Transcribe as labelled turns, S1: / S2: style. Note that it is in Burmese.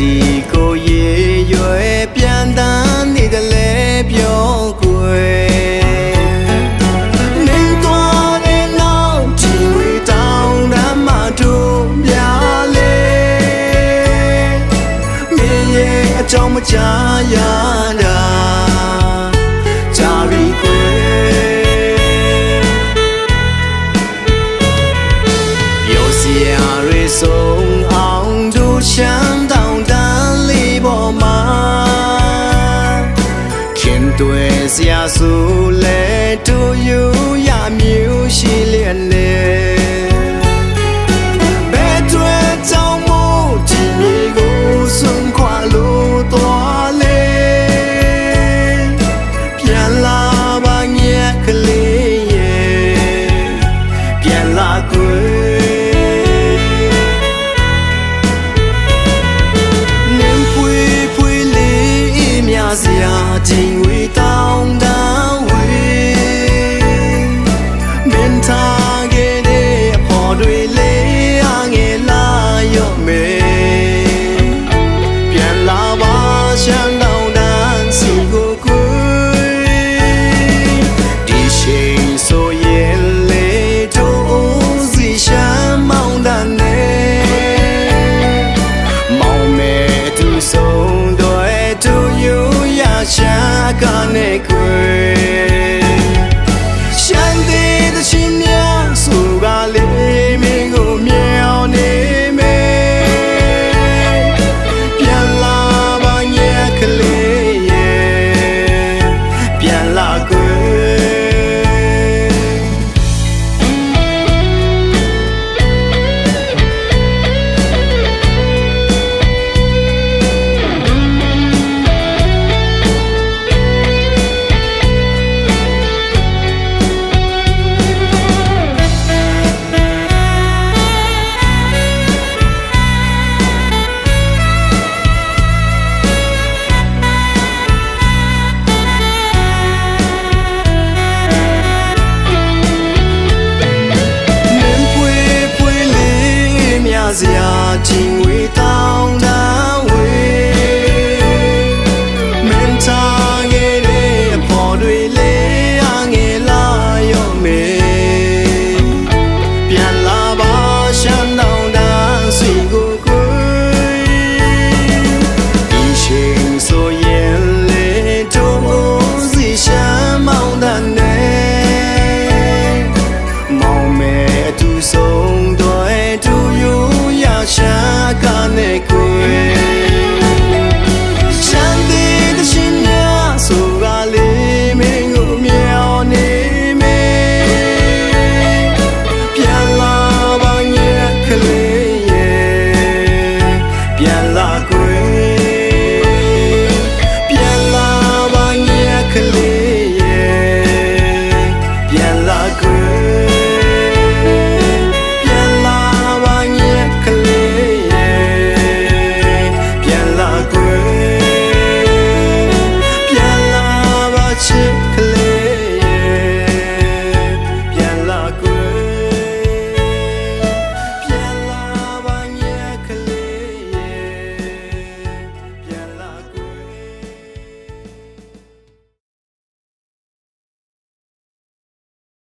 S1: စီကိုရေရွယ်ပြန်တန်းနေတလဲပြောကွယ်နေသွားတဲ့နောက်ဒီဝေတောင်းတမ်းမှတို့ပြလေမင်းရဲ့အကြောင်းမကြားရတဲ့ ဆိုလဲတို့ယူရမျိုးရှိလျက်လေ မေပြန်လာပါရှမ်းတောင်းတန်းစီကိုကွယ်ဒီချိန်ဆိုရင်လေတို့စီရှမ်းမောင်းတန်းနေမောင်မဲသူဆုံးတော့သူယူရရှာကနေကွ Party.